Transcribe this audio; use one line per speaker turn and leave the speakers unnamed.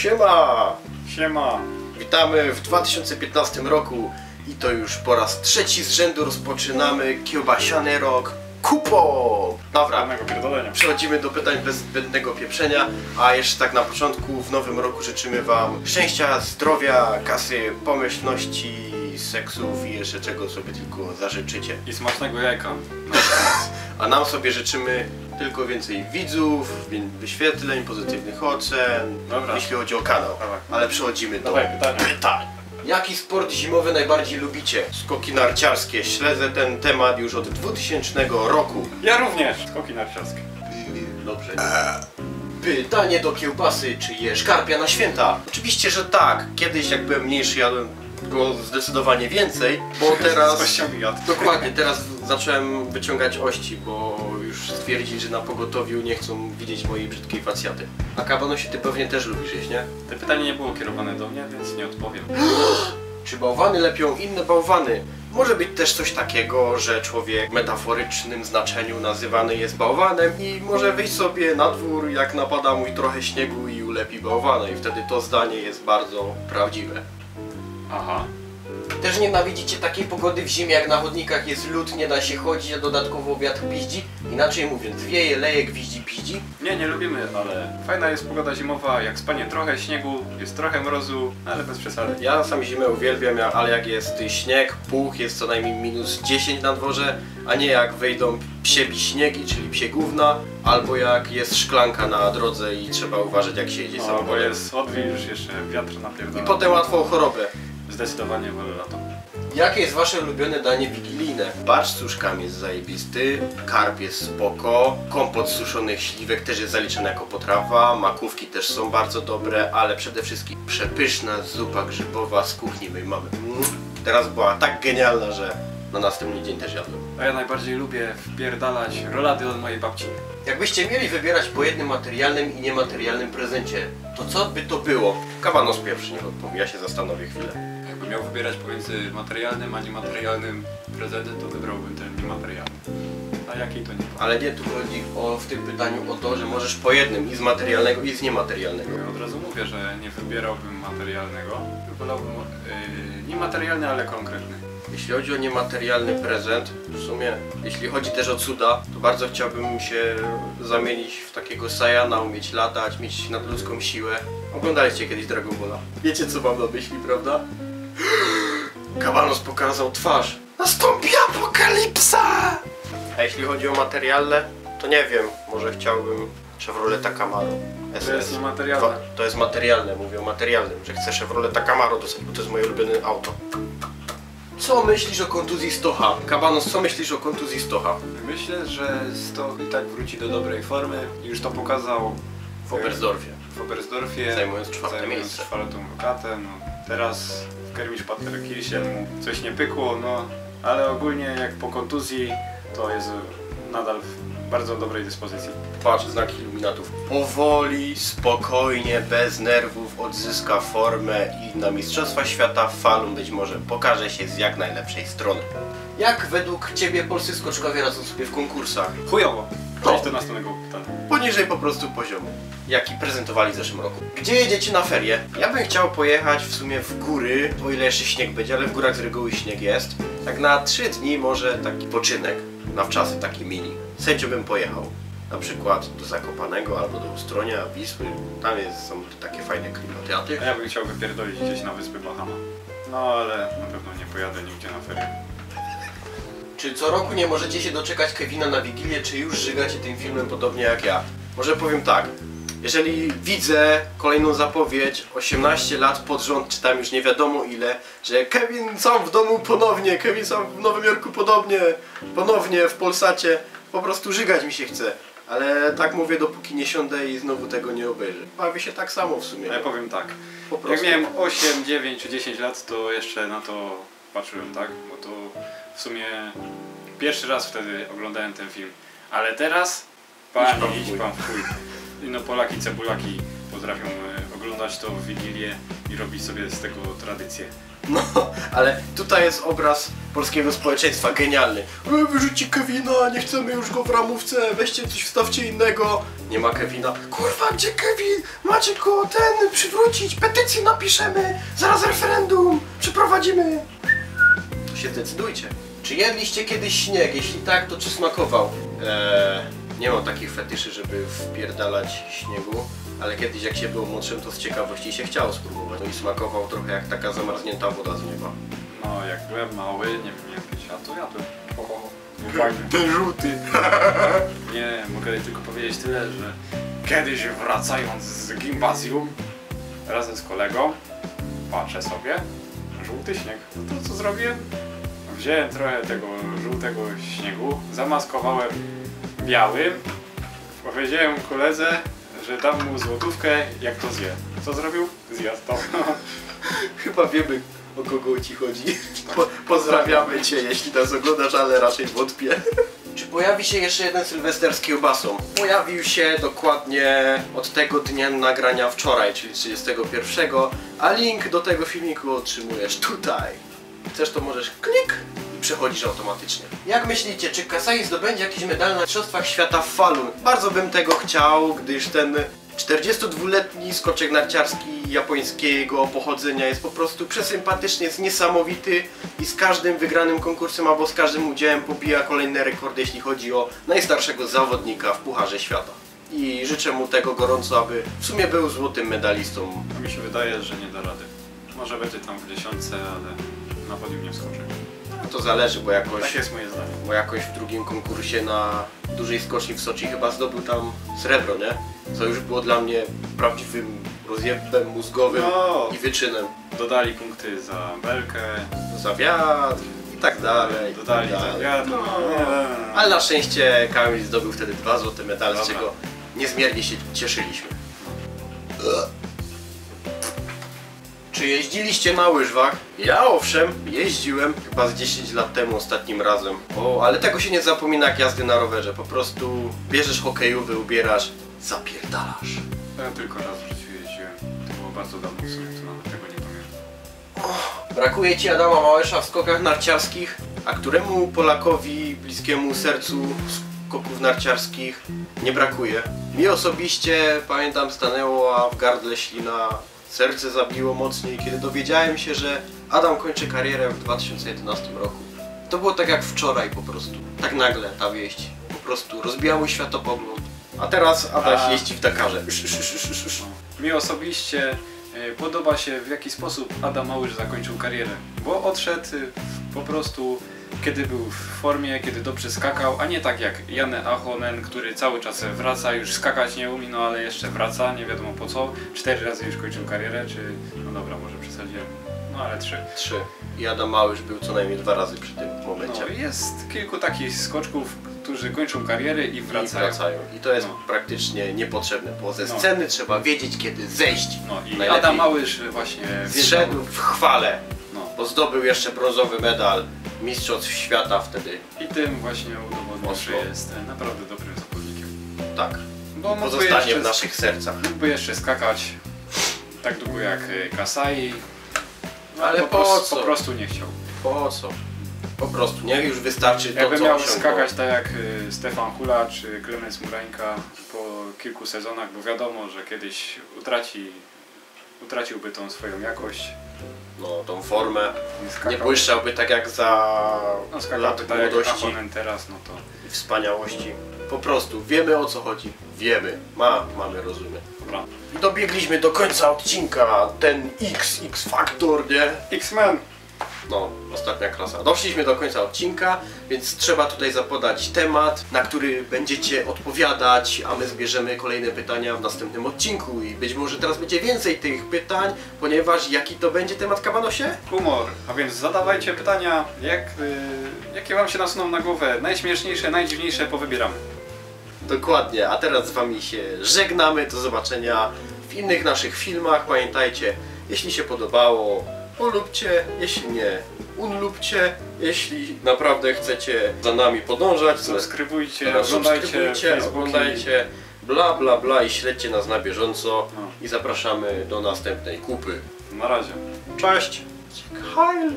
Siema!
Siema.
Witamy w 2015 roku i to już po raz trzeci z rzędu rozpoczynamy kiełbasiany rok kupą! Dobra, przechodzimy do pytań bez zbędnego pieprzenia, a jeszcze tak na początku w nowym roku życzymy Wam szczęścia, zdrowia, kasy, pomyślności, seksów i jeszcze czego sobie tylko zażyczycie.
I smacznego jajka.
A nam sobie życzymy tylko więcej widzów, wyświetleń, pozytywnych ocen,
Dobra.
jeśli chodzi o kanał.
Dawaj.
Ale przechodzimy do
Dawaj, pytania.
pytań. Jaki sport zimowy najbardziej lubicie? Skoki narciarskie. Śledzę ten temat już od 2000 roku.
Ja również. Skoki narciarskie.
Dobrze. Pytanie do kiełbasy, czy jesz karpia na święta? Oczywiście, że tak. Kiedyś jak byłem mniejszy jadłem go zdecydowanie więcej, bo teraz... Dokładnie, teraz zacząłem wyciągać ości, bo już stwierdzili, że na pogotowiu nie chcą widzieć mojej brzydkiej facjaty. A kabanosie ty pewnie też lubisz jeść, nie?
To pytanie nie było kierowane do mnie, więc nie odpowiem.
Czy bałwany lepią inne bałwany? Może być też coś takiego, że człowiek w metaforycznym znaczeniu nazywany jest bałwanem i może wyjść sobie na dwór, jak napada mu trochę śniegu i ulepi bałwana i wtedy to zdanie jest bardzo prawdziwe.
Aha.
Też nienawidzicie takiej pogody w zimie, jak na chodnikach jest lód, nie da się chodzić, a dodatkowo wiatr piździ? Inaczej mówiąc, wieje, leje, gwiździ, piździ?
Nie, nie lubimy, ale fajna jest pogoda zimowa, jak spanie trochę śniegu, jest trochę mrozu, ale bez przesady.
Ja sam zimę uwielbiam, ja- ale jak jest śnieg, puch, jest co najmniej minus 10 na dworze, a nie jak wyjdą psie śniegi, czyli psie gówna, albo jak jest szklanka na drodze i trzeba uważać jak się jedzie
No, bo
samochodem.
jest odwilż, jeszcze wiatr napierdala.
I potem łatwo o chorobę.
Zdecydowanie wolę lato.
Jakie jest wasze ulubione danie wigilijne? Barszcz z suszkami jest zajebisty, karp jest spoko, kompot z suszonych śliwek też jest zaliczany jako potrawa, makówki też są bardzo dobre, ale przede wszystkim przepyszna zupa grzybowa z kuchni mojej mamy. Mm. Teraz była tak genialna, że na następny dzień też jadłem.
A ja najbardziej lubię wpierdalać rolady od mojej babci.
Jakbyście mieli wybierać po jednym materialnym i niematerialnym prezencie, to co by to było? Kawanos pierwszy niech odpowie, ja się zastanowię chwilę.
Miał wybierać pomiędzy materialnym a niematerialnym prezentem, to wybrałbym ten niematerialny. A jaki to nie?
Ale nie, tu chodzi o, w tym pytaniu o to, że możesz po jednym i z materialnego i z niematerialnego.
Ja od razu mówię, że nie wybierałbym materialnego. Wolałbym yy, niematerialny, ale konkretny.
Jeśli chodzi o niematerialny prezent, w sumie, jeśli chodzi też o cuda, to bardzo chciałbym się zamienić w takiego Saiyana, umieć latać, mieć nadludzką siłę. Oglądaliście kiedyś Dragon Balla. Wiecie co mam na myśli, prawda? Kabanos pokazał twarz. Nastąpi apokalipsa! A jeśli chodzi o materialne, to nie wiem, może chciałbym Chevroleta Camaro.
To jest niematerialne.
Dwa- To jest materialne, mówię o materialnym, że chcę Chevroleta Camaro dostać, bo to jest moje ulubione auto. Co myślisz o kontuzji Stocha? Kabanos, co myślisz o kontuzji Stocha?
Myślę, że Stoch i tak wróci do dobrej formy. Już to pokazał
W Oberstdorfie.
w Oberstdorfie.
Zajmując czwarte
zajmując
miejsce.
czwartą lokatę. No, teraz w Garmisch-Partenkirchen mu coś nie pykło, no ale ogólnie jak po kontuzji to jest nadal w bardzo dobrej dyspozycji.
Patrz, znak iluminatów. Powoli, spokojnie, bez nerwów odzyska formę i na Mistrzostwa Świata w Falun być może pokaże się z jak najlepszej strony. Jak według Ciebie polscy skoczkowie radzą sobie w konkursach?
Chujowo. Przejdź do następnego pytania.
Poniżej po prostu poziomu, jaki prezentowali w zeszłym roku. Gdzie jedziecie na ferie? Ja bym chciał pojechać w sumie w góry, o ile jeszcze śnieg będzie, ale w górach z reguły śnieg jest. Tak na 3 dni może taki poczynek, na wczasy taki mini. Z chęcią bym pojechał. Na przykład do Zakopanego albo do Ustronia, Wisły. Tam jest, są takie fajne klimaty. A ty?
A ja bym chciał wypierdolić gdzieś na wyspy Bahama. No ale na pewno nie pojadę nigdzie na ferie.
Czy co roku nie możecie się doczekać Kevina na Wigilię, czy już żygacie tym filmem podobnie jak ja? Może powiem tak. Jeżeli widzę kolejną zapowiedź 18 lat pod rząd, czy tam już nie wiadomo ile, że Kevin sam w domu ponownie, Kevin sam w Nowym Jorku podobnie, ponownie w Polsacie, po prostu żygać mi się chce. Ale tak mówię, dopóki nie siądę i znowu tego nie obejrzę. Bawię się tak samo w sumie.
Ja powiem tak.
Po
Jak miałem 8, 9 czy 10 lat, to jeszcze na to patrzyłem, tak? Bo to w sumie pierwszy raz wtedy oglądałem ten film. Ale teraz,
pan
idź pan w chuj. I No Polaki, cebulaki potrafią e, oglądać to w Wigilię i robić sobie z tego tradycję.
No, ale tutaj jest obraz polskiego społeczeństwa genialny. E, wyrzuci Kevina, nie chcemy już go w ramówce, weźcie coś, wstawcie innego. Nie ma Kevina. Kurwa, gdzie Kevin? Macie go ten przywrócić, petycję napiszemy, zaraz referendum przeprowadzimy. To się zdecydujcie. Czy jedliście kiedyś śnieg? Jeśli tak, to czy smakował? Eee, nie mam takich fetyszy, żeby wpierdalać śniegu, ale kiedyś jak się było młodszym, to z ciekawości się chciało spróbować. No i smakował trochę jak taka zamarznięta woda z nieba.
No, jak byłem mały, nie wiem jak być, a to. Było fajnie.
Ten żółty.
Nie, mogę tylko powiedzieć tyle, że kiedyś wracając z gimnazjum razem z kolegą, patrzę sobie, żółty śnieg. No to co zrobiłem? Wziąłem trochę tego żółtego śniegu, zamaskowałem białym, powiedziałem koledze, że dam mu złotówkę, jak to zje. Co zrobił? Zjadł to.
Chyba wiemy o kogo ci chodzi. Po, pozdrawiamy cię, jeśli nas oglądasz, ale raczej wątpię. Czy pojawi się jeszcze jeden Sylwester z kiełbasą? Pojawił się dokładnie od tego dnia nagrania wczoraj, czyli 31, a link do tego filmiku otrzymujesz tutaj. Chcesz to możesz klik i przechodzisz automatycznie. Jak myślicie, czy Kasai zdobędzie jakiś medal na Mistrzostwach Świata w Falun? Bardzo bym tego chciał, gdyż ten 42-letni skoczek narciarski japońskiego pochodzenia jest po prostu przesympatyczny, jest niesamowity i z każdym wygranym konkursem albo z każdym udziałem pobija kolejne rekordy, jeśli chodzi o najstarszego zawodnika w Pucharze Świata. I życzę mu tego gorąco, aby w sumie był złotym medalistą.
Mi się wydaje, że nie da rady. Może będzie tam w dziesiątce, ale na podium nie wskoczy.
To zależy, bo jakoś,
Tak jest moje zdanie.
bo jakoś w drugim konkursie na dużej skoczni w Soczi chyba zdobył tam srebro, nie? Co już było dla mnie prawdziwym rozjebem mózgowym
No.
i wyczynem.
Dodali punkty za belkę,
za wiatr i tak dalej. i
dodali
tak
za
dalej.
wiatr.
No.
Nie.
Ale na szczęście Kamil zdobył wtedy dwa złote medale, z
Dobra.
czego niezmiernie się cieszyliśmy. Czy jeździliście na łyżwach? Ja owszem, jeździłem chyba z 10 lat temu ostatnim razem. O, ale tego się nie zapomina jak jazdy na rowerze. Po prostu bierzesz hokejowy, ubierasz, zapierdalasz.
Ja tylko raz w życiu jeździłem. To było bardzo dawno w sumie, to nawet tego nie pamiętam.
Brakuje ci Adama Małysza w skokach narciarskich? A któremu Polakowi bliskiemu sercu skoków narciarskich nie brakuje? Mi osobiście, pamiętam, stanęła w gardle ślina, serce zabiło mocniej, kiedy dowiedziałem się, że Adam kończy karierę w 2011 roku. To było tak jak wczoraj po prostu. Tak nagle ta wieść. Po prostu rozbijały światopogląd. A teraz Adaś
A.
jeździ w Dakarze.
Mi osobiście e, podoba się w jaki sposób Adam Małysz zakończył karierę, bo odszedł e, po prostu kiedy był w formie, kiedy dobrze skakał, a nie tak jak Janne Ahonen, który cały czas wraca, już skakać nie umie, no ale jeszcze wraca, nie wiadomo po co. Cztery razy już kończył karierę, czy... no dobra, może przesadziłem, no ale trzy.
Trzy. I Adam Małysz był co najmniej dwa razy przy tym momencie.
No, jest kilku takich skoczków, którzy kończą karierę i
I
wracają.
wracają. I to jest
No.
praktycznie niepotrzebne, bo ze
No.
sceny trzeba wiedzieć kiedy zejść.
No i
Najlepiej.
Adam Małysz właśnie
Zszedł w chwale,
No.
bo zdobył jeszcze brązowy medal Mistrzostw Świata wtedy.
I tym właśnie udowodnił, że jest e, naprawdę dobrym zawodnikiem.
Tak.
Bo
Pozostanie
jeszcze,
w naszych sercach.
mógłby jeszcze skakać tak długo jak e, Kasai. No,
Ale po
prostu,
co?
po prostu nie chciał.
Po co? Po prostu, niech już wystarczy to,
Jakby miał skakać tak jak e, Stefan Hula czy Klemens Murańka po kilku sezonach, bo wiadomo, że kiedyś utraci, utraciłby tą swoją jakość.
No, tą formę.
Nie,
błyszczałby tak jak za
no,
lat
tak jak
młodości
Ahonen teraz, no to
i wspaniałości. Po prostu, wiemy o co chodzi. Wiemy. Ma, mamy, rozumy.
dobra.
Dobiegliśmy do końca odcinka. Ten X, X Factor, nie?
X-Men!
No, ostatnia klasa. Doszliśmy do końca odcinka, więc trzeba tutaj zapodać temat, na który będziecie odpowiadać, a my zbierzemy kolejne pytania w następnym odcinku. I być może teraz będzie więcej tych pytań, ponieważ jaki to będzie temat Kabanosie?
Humor, a więc zadawajcie pytania, jak, y, jakie wam się nasuną na głowę, najśmieszniejsze, najdziwniejsze powybieramy.
Dokładnie, a teraz z wami się żegnamy. Do zobaczenia w innych naszych filmach. Pamiętajcie, jeśli się podobało, polubcie, jeśli nie, unlubcie. Jeśli naprawdę chcecie za nami podążać, to
Subskrybujcie,
Teraz
oglądajcie,
subskrybujcie,
Facebooki.
oglądajcie, bla bla bla i śledźcie nas na bieżąco
No.
i zapraszamy do następnej kupy.
Na razie.
Cześć! Ciekawe. Heil!